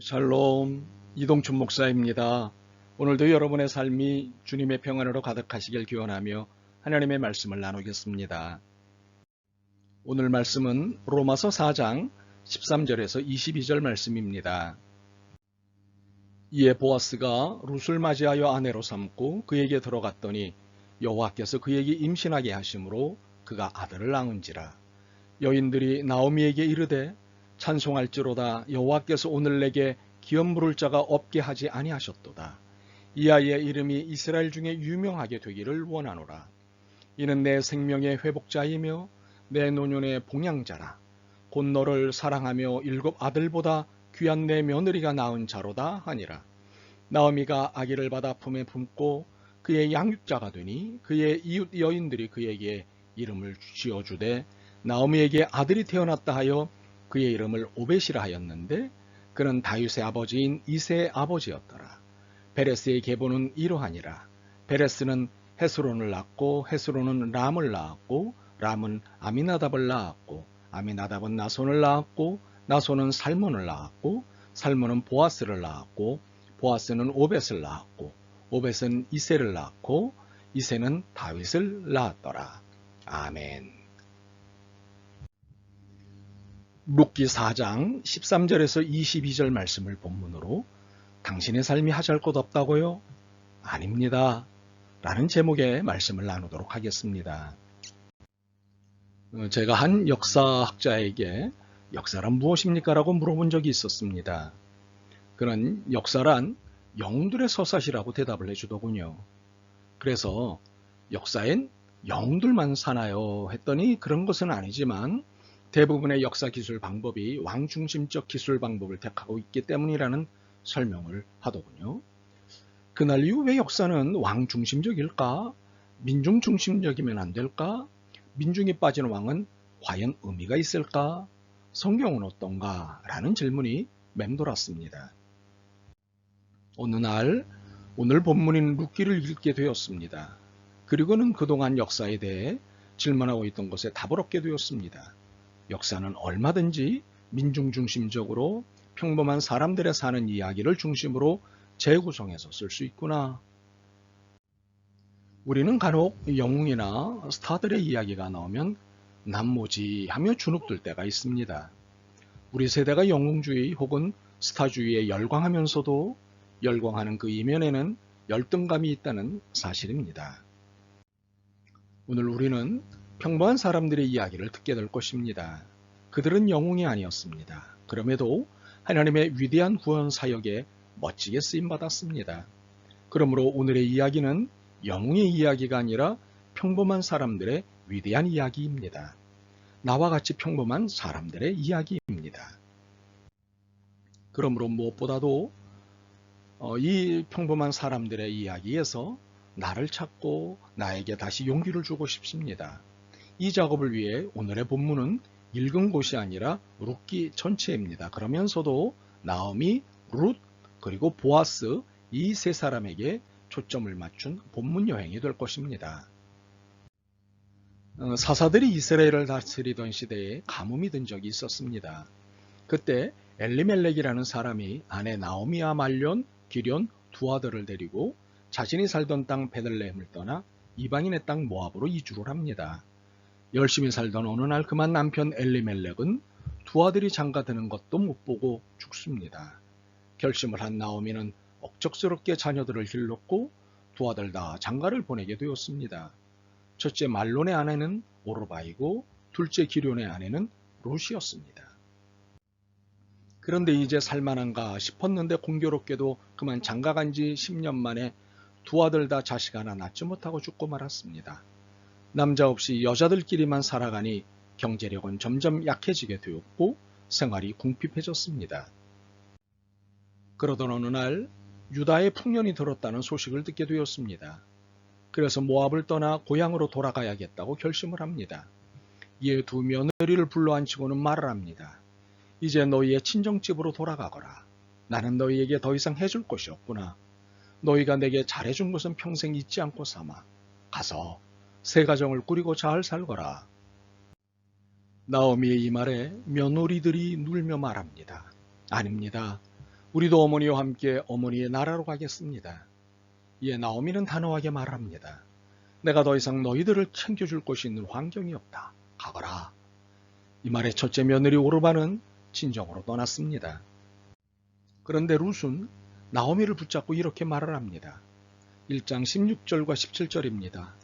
샬롬 이동춘 목사입니다. 오늘도 여러분의 삶이 주님의 평안으로 가득하시길 기원하며 하나님의 말씀을 나누겠습니다. 오늘 말씀은 로마서 4장 13절에서 22절 말씀입니다. 이에 보아스가 룻을 맞이하여 아내로 삼고 그에게 들어갔더니 여호와께서 그에게 임신하게 하심으로 그가 아들을 낳은지라 여인들이 나오미에게 이르되 찬송할지로다 여호와께서 오늘 내게 기업 물을 자가 없게 하지 아니하셨도다. 이 아이의 이름이 이스라엘 중에 유명하게 되기를 원하노라. 이는 내 생명의 회복자이며 내 노년의 봉양자라. 곧 너를 사랑하며 일곱 아들보다 귀한 내 며느리가 낳은 자로다 하니라. 나오미가 아기를 받아 품에 품고 그의 양육자가 되니 그의 이웃 여인들이 그에게 이름을 지어주되 나오미에게 아들이 태어났다 하여 그의 이름을 오벳이라 하였는데 그는 다윗의 아버지인 이세의 아버지였더라. 베레스의 계보는 이러하니라. 베레스는 헤스론을 낳고 헤스론은 람을 낳았고 람은 아미나답을 낳았고 아미나답은 나손을 낳았고 나손은 살몬을 낳았고 살몬은 보아스를 낳았고 보아스는 오벳을 낳았고 오벳은 이세를 낳았고 이세는 다윗을 낳았더라. 아멘. 룻기 4장 13절에서 22절 말씀을 본문으로 당신의 삶이 하잘 것 없다고요? 아닙니다. 라는 제목의 말씀을 나누도록 하겠습니다. 어, 제가 한 역사학자에게 역사란 무엇입니까? 라고 물어본 적이 있었습니다. 그는 역사란 영웅들의 서사시라고 대답을 해주더군요. 그래서 역사엔 영웅들만 사나요? 했더니 그런 것은 아니지만 대부분의 역사 기술 방법이 왕 중심적 기술 방법을 택하고 있기 때문이라는 설명을 하더군요. 그날 이후 왜 역사는 왕 중심적일까? 민중 중심적이면 안 될까? 민중이 빠진 왕은 과연 의미가 있을까? 성경은 어떤가? 라는 질문이 맴돌았습니다. 어느 날 오늘 본문인 룻기를 읽게 되었습니다. 그리고는 그동안 역사에 대해 질문하고 있던 것에 답을 얻게 되었습니다. 역사는 얼마든지 민중 중심적으로 평범한 사람들의 사는 이야기를 중심으로 재구성해서 쓸 수 있구나. 우리는 간혹 영웅이나 스타들의 이야기가 나오면 남모지 하며 주눅들 때가 있습니다. 우리 세대가 영웅주의 혹은 스타주의에 열광하면서도 열광하는 그 이면에는 열등감이 있다는 사실입니다. 오늘 우리는 평범한 사람들의 이야기를 듣게 될 것입니다. 그들은 영웅이 아니었습니다. 그럼에도 하나님의 위대한 구원 사역에 멋지게 쓰임 받았습니다. 그러므로 오늘의 이야기는 영웅의 이야기가 아니라 평범한 사람들의 위대한 이야기입니다. 나와 같이 평범한 사람들의 이야기입니다. 그러므로 무엇보다도 어, 이 평범한 사람들의 이야기에서 나를 찾고 나에게 다시 용기를 주고 싶습니다. 이 작업을 위해 오늘의 본문은 읽은 곳이 아니라 룻기 전체입니다. 그러면서도 나오미, 룻, 그리고 보아스 이 세 사람에게 초점을 맞춘 본문 여행이 될 것입니다. 어, 사사들이 이스라엘을 다스리던 시대에 가뭄이 든 적이 있었습니다. 그때 엘리멜렉이라는 사람이 아내 나오미와 말년, 기련 두 아들을 데리고 자신이 살던 땅 베들레헴을 떠나 이방인의 땅 모압으로 이주를 합니다. 열심히 살던 어느 날 그만 남편 엘리멜렉은 두 아들이 장가드는 것도 못 보고 죽습니다. 결심을 한 나오미는 억척스럽게 자녀들을 길렀고 두 아들 다 장가를 보내게 되었습니다. 첫째 말론의 아내는 오르바이고 둘째 기련의 아내는 롯이었습니다. 그런데 이제 살만한가 싶었는데 공교롭게도 그만 장가간 지 10년 만에 두 아들 다 자식 하나 낳지 못하고 죽고 말았습니다. 남자 없이 여자들끼리만 살아가니 경제력은 점점 약해지게 되었고 생활이 궁핍해졌습니다. 그러던 어느 날 유다의 풍년이 들었다는 소식을 듣게 되었습니다. 그래서 모압을 떠나 고향으로 돌아가야겠다고 결심을 합니다. 이에 두 며느리를 불러앉히고는 말을 합니다. 이제 너희의 친정집으로 돌아가거라. 나는 너희에게 더 이상 해줄 것이 없구나. 너희가 내게 잘해준 것은 평생 잊지 않고 삼아. 가서 새 가정을 꾸리고 잘 살거라. 나오미의 이 말에 며느리들이 눌며 말합니다. 아닙니다. 우리도 어머니와 함께 어머니의 나라로 가겠습니다. 이에 나오미는 단호하게 말합니다. 내가 더 이상 너희들을 챙겨줄 곳이 있는 환경이 없다. 가거라. 이 말에 첫째 며느리 오르바는 진정으로 떠났습니다. 그런데 룻은 나오미를 붙잡고 이렇게 말을 합니다. 1장 16절과 17절입니다.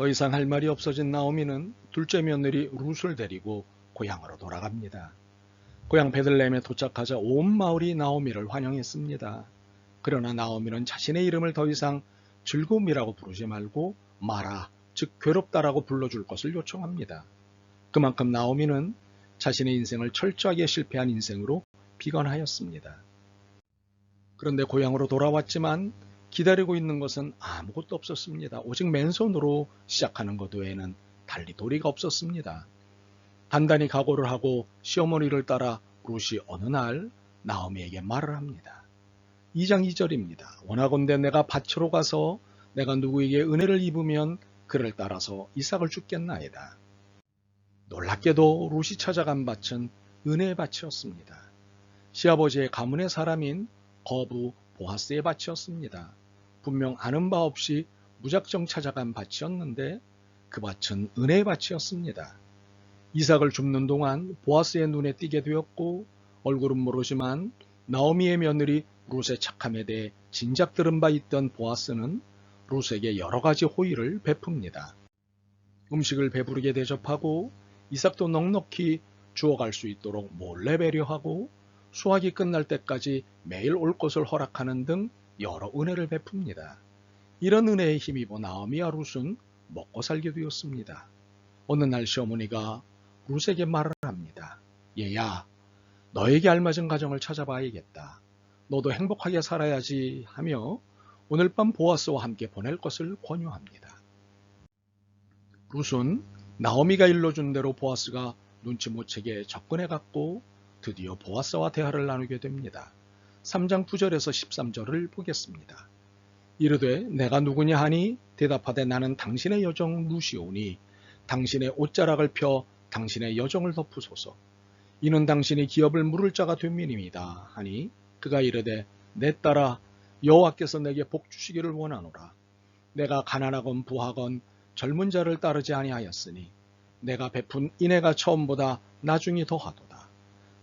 더 이상 할 말이 없어진 나오미는 둘째 며느리 룻을 데리고 고향으로 돌아갑니다. 고향 베들레헴에 도착하자 온 마을이 나오미를 환영했습니다. 그러나 나오미는 자신의 이름을 더 이상 즐거움이라고 부르지 말고 마라, 즉 괴롭다라고 불러줄 것을 요청합니다. 그만큼 나오미는 자신의 인생을 철저하게 실패한 인생으로 비관하였습니다. 그런데 고향으로 돌아왔지만 기다리고 있는 것은 아무것도 없었습니다. 오직 맨손으로 시작하는 것 외에는 달리 도리가 없었습니다. 단단히 각오를 하고 시어머니를 따라 룻이 어느 날 나오미에게 말을 합니다. 2장 2절입니다. 원하건대 내가 밭으로 가서 내가 누구에게 은혜를 입으면 그를 따라서 이삭을 죽겠나이다. 놀랍게도 룻이 찾아간 밭은 은혜의 밭이었습니다. 시아버지의 가문의 사람인 거부 보하스의 밭이었습니다. 분명 아는 바 없이 무작정 찾아간 밭이었는데 그 밭은 은혜의 밭이었습니다. 이삭을 줍는 동안 보아스의 눈에 띄게 되었고 얼굴은 모르지만 나오미의 며느리 룻의 착함에 대해 진작 들은 바 있던 보아스는 룻에게 여러 가지 호의를 베풉니다. 음식을 배부르게 대접하고 이삭도 넉넉히 주워갈 수 있도록 몰래 배려하고 수확이 끝날 때까지 매일 올 것을 허락하는 등 여러 은혜를 베풉니다. 이런 은혜에 힘입어 나오미와 룻은 먹고 살게 되었습니다. 어느 날 시어머니가 룻에게 말을 합니다. 얘야, 너에게 알맞은 가정을 찾아봐야겠다. 너도 행복하게 살아야지 하며 오늘 밤 보아스와 함께 보낼 것을 권유합니다. 룻은 나오미가 일러준 대로 보아스가 눈치 못 채게 접근해 갔고 드디어 보아스와 대화를 나누게 됩니다. 3장 9절에서 13절을 보겠습니다. 이르되 내가 누구냐 하니 대답하되 나는 당신의 여정 루시오니 당신의 옷자락을 펴 당신의 여정을 덮으소서. 이는 당신이 기업을 물을 자가 된민입니다. 하니 그가 이르되 내 딸아 여호와께서 내게 복 주시기를 원하노라. 내가 가난하건 부하건 젊은 자를 따르지 아니하였으니 내가 베푼 인애가 처음보다 나중이 더하도다.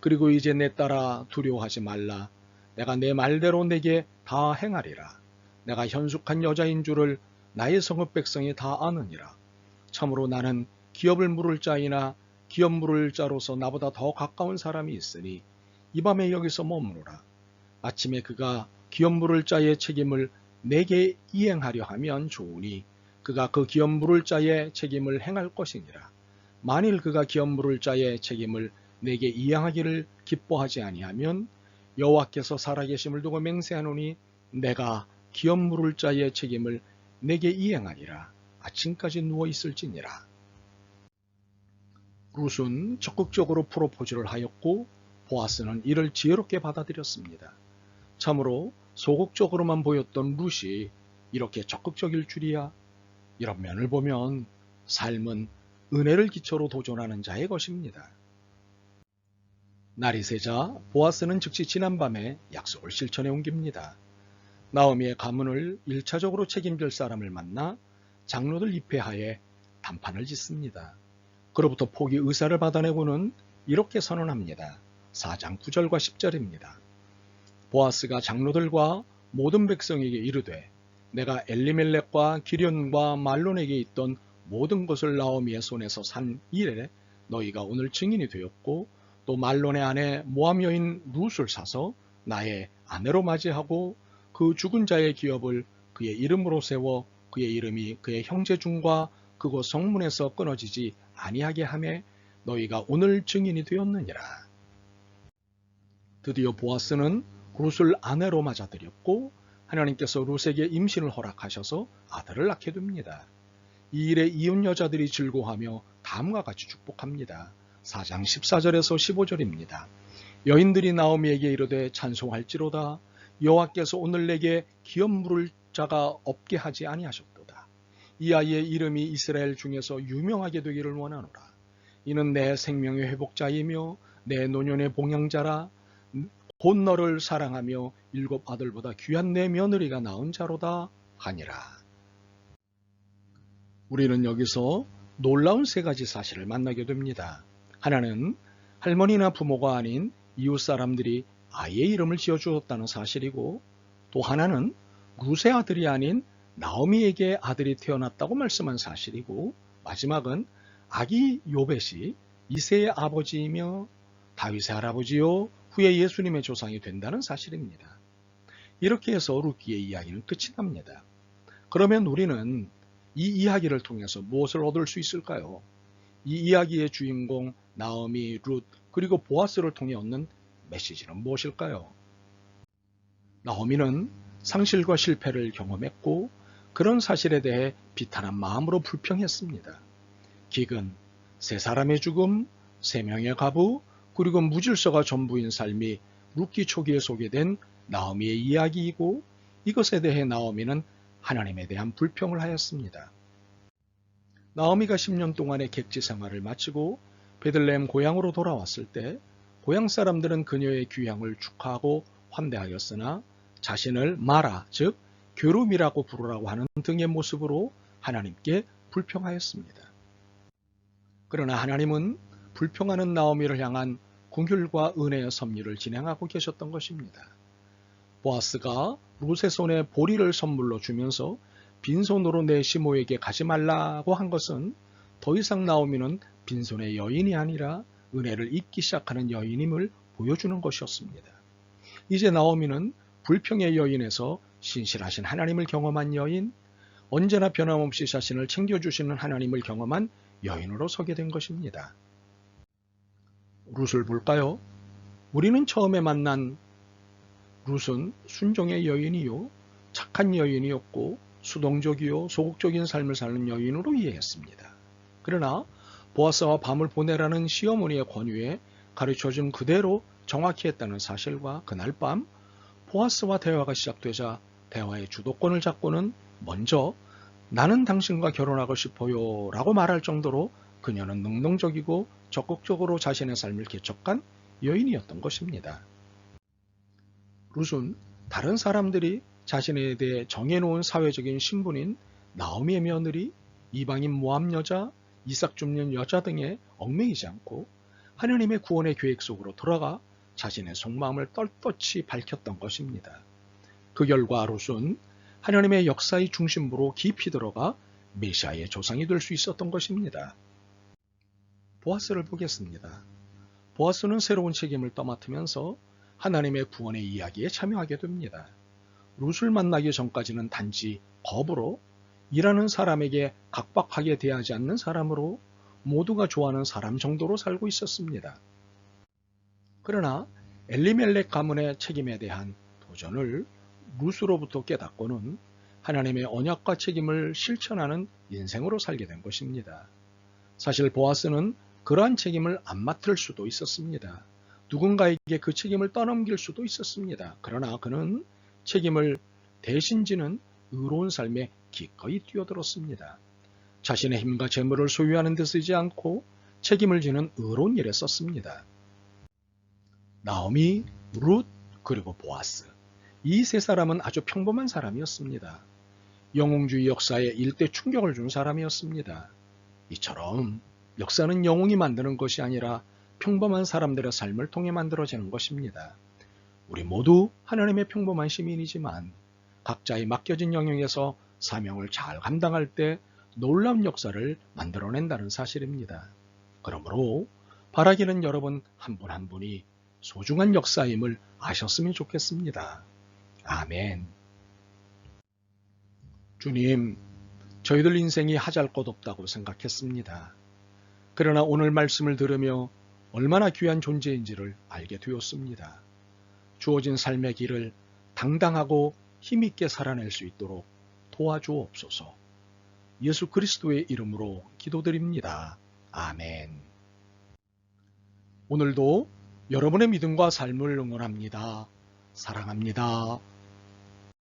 그리고 이제 내 딸아 두려워하지 말라. 내가 내 말대로 내게 다 행하리라. 내가 현숙한 여자인 줄을 나의 성읍 백성이 다 아느니라. 참으로 나는 기업을 물을 자이나 기업 물을 자로서 나보다 더 가까운 사람이 있으니 이 밤에 여기서 머무르라. 아침에 그가 기업 물을 자의 책임을 내게 이행하려 하면 좋으니 그가 그 기업 물을 자의 책임을 행할 것이니라. 만일 그가 기업 물을 자의 책임을 내게 이행하기를 기뻐하지 아니하면 여호와께서 살아계심을 두고 맹세하노니 내가 기업 물을 자의 책임을 내게 이행하리라. 아침까지 누워 있을지니라. 룻은 적극적으로 프로포즈를 하였고 보아스는 이를 지혜롭게 받아들였습니다. 참으로 소극적으로만 보였던 룻이 이렇게 적극적일 줄이야. 이런 면을 보면 삶은 은혜를 기초로 도전하는 자의 것입니다. 날이 새자 보아스는 즉시 지난밤에 약속을 실천해 옮깁니다. 나오미의 가문을 1차적으로 책임질 사람을 만나 장로들 입회하에 단판을 짓습니다. 그로부터 포기 의사를 받아내고는 이렇게 선언합니다. 4장 9절과 10절입니다. 보아스가 장로들과 모든 백성에게 이르되 내가 엘리멜렉과 기련과 말론에게 있던 모든 것을 나오미의 손에서 산 이래 너희가 오늘 증인이 되었고 또 말론의 아내 모함 여인 룻을 사서 나의 아내로 맞이하고 그 죽은 자의 기업을 그의 이름으로 세워 그의 이름이 그의 형제 중과 그곳 성문에서 끊어지지 아니하게 하매 너희가 오늘 증인이 되었느니라. 드디어 보아스는 룻을 아내로 맞아들였고 하나님께서 룻에게 임신을 허락하셔서 아들을 낳게 됩니다. 이 일에 이웃 여자들이 즐거워하며 다음과 같이 축복합니다. 4장 14절에서 15절입니다. 여인들이 나오미에게 이르되 찬송할지로다 여호와께서 오늘 내게 기업 물을 자가 없게 하지 아니하셨도다. 이 아이의 이름이 이스라엘 중에서 유명하게 되기를 원하노라. 이는 내 생명의 회복자이며 내 노년의 봉양자라 곧 너를 사랑하며 일곱 아들보다 귀한 내 며느리가 낳은 자로다 하니라. 우리는 여기서 놀라운 세 가지 사실을 만나게 됩니다. 하나는 할머니나 부모가 아닌 이웃 사람들이 아이의 이름을 지어주었다는 사실이고 또 하나는 루세 아들이 아닌 나오미에게 아들이 태어났다고 말씀한 사실이고 마지막은 아기 요벳이 이세의 아버지이며 다윗의 할아버지요 후에 예수님의 조상이 된다는 사실입니다. 이렇게 해서 루키의 이야기는 끝이 납니다. 그러면 우리는 이 이야기를 통해서 무엇을 얻을 수 있을까요? 이 이야기의 주인공 나오미, 룻, 그리고 보아스를 통해 얻는 메시지는 무엇일까요? 나오미는 상실과 실패를 경험했고 그런 사실에 대해 비탄한 마음으로 불평했습니다. 기근, 세 사람의 죽음, 세 명의 가부, 그리고 무질서가 전부인 삶이 룻기 초기에 소개된 나오미의 이야기이고 이것에 대해 나오미는 하나님에 대한 불평을 하였습니다. 나오미가 10년 동안의 객지 생활을 마치고 베들레헴 고향으로 돌아왔을 때 고향 사람들은 그녀의 귀향을 축하하고 환대하였으나 자신을 마라, 즉 괴로움이라고 부르라고 하는 등의 모습으로 하나님께 불평하였습니다. 그러나 하나님은 불평하는 나오미를 향한 궁휼과 은혜의 섭리를 진행하고 계셨던 것입니다. 보아스가 룻의 손에 보리를 선물로 주면서 빈손으로 내 시모에게 가지 말라고 한 것은 더 이상 나오미는 빈손의 여인이 아니라 은혜를 입기 시작하는 여인임을 보여주는 것이었습니다. 이제 나오미는 불평의 여인에서 신실하신 하나님을 경험한 여인, 언제나 변함없이 자신을 챙겨주시는 하나님을 경험한 여인으로 서게 된 것입니다. 룻을 볼까요? 우리는 처음에 만난 룻은 순종의 여인이요, 착한 여인이었고 수동적이요, 소극적인 삶을 사는 여인으로 이해했습니다. 그러나 보아스와 밤을 보내라는 시어머니의 권유에 가르쳐준 그대로 정확히 했다는 사실과 그날 밤 보아스와 대화가 시작되자 대화의 주도권을 잡고는 먼저 나는 당신과 결혼하고 싶어요 라고 말할 정도로 그녀는 능동적이고 적극적으로 자신의 삶을 개척한 여인이었던 것입니다. 룻은 다른 사람들이 자신에 대해 정해놓은 사회적인 신분인 나오미의 며느리, 이방인 모함 여자, 이삭 줍는 여자 등에 얽매이지 않고 하나님의 구원의 계획 속으로 들어가 자신의 속마음을 떳떳이 밝혔던 것입니다. 그 결과 롯은 하나님의 역사의 중심부로 깊이 들어가 메시아의 조상이 될 수 있었던 것입니다. 보아스를 보겠습니다. 보아스는 새로운 책임을 떠맡으면서 하나님의 구원의 이야기에 참여하게 됩니다. 룻을 만나기 전까지는 단지 겁으로 일하는 사람에게 각박하게 대하지 않는 사람으로 모두가 좋아하는 사람 정도로 살고 있었습니다. 그러나 엘리멜렉 가문의 책임에 대한 도전을 루스로부터 깨닫고는 하나님의 언약과 책임을 실천하는 인생으로 살게 된 것입니다. 사실 보아스는 그러한 책임을 안 맡을 수도 있었습니다. 누군가에게 그 책임을 떠넘길 수도 있었습니다. 그러나 그는 책임을 대신 지는 의로운 삶에 기꺼이 뛰어들었습니다. 자신의 힘과 재물을 소유하는 데 쓰지 않고 책임을 지는 의로운 일에 썼습니다. 나오미, 룻, 그리고 보아스. 이 세 사람은 아주 평범한 사람이었습니다. 영웅주의 역사에 일대 충격을 준 사람이었습니다. 이처럼 역사는 영웅이 만드는 것이 아니라 평범한 사람들의 삶을 통해 만들어지는 것입니다. 우리 모두 하나님의 평범한 시민이지만 각자의 맡겨진 영역에서 사명을 잘 감당할 때 놀라운 역사를 만들어낸다는 사실입니다. 그러므로 바라기는 여러분 한분한 분이 소중한 역사임을 아셨으면 좋겠습니다. 아멘. 주님, 저희들 인생이 하잘 것 없다고 생각했습니다. 그러나 오늘 말씀을 들으며 얼마나 귀한 존재인지를 알게 되었습니다. 주어진 삶의 길을 당당하고 힘있게 살아낼 수 있도록 도와주옵소서. 예수 그리스도의 이름으로 기도드립니다. 아멘. 오늘도 여러분의 믿음과 삶을 응원합니다. 사랑합니다.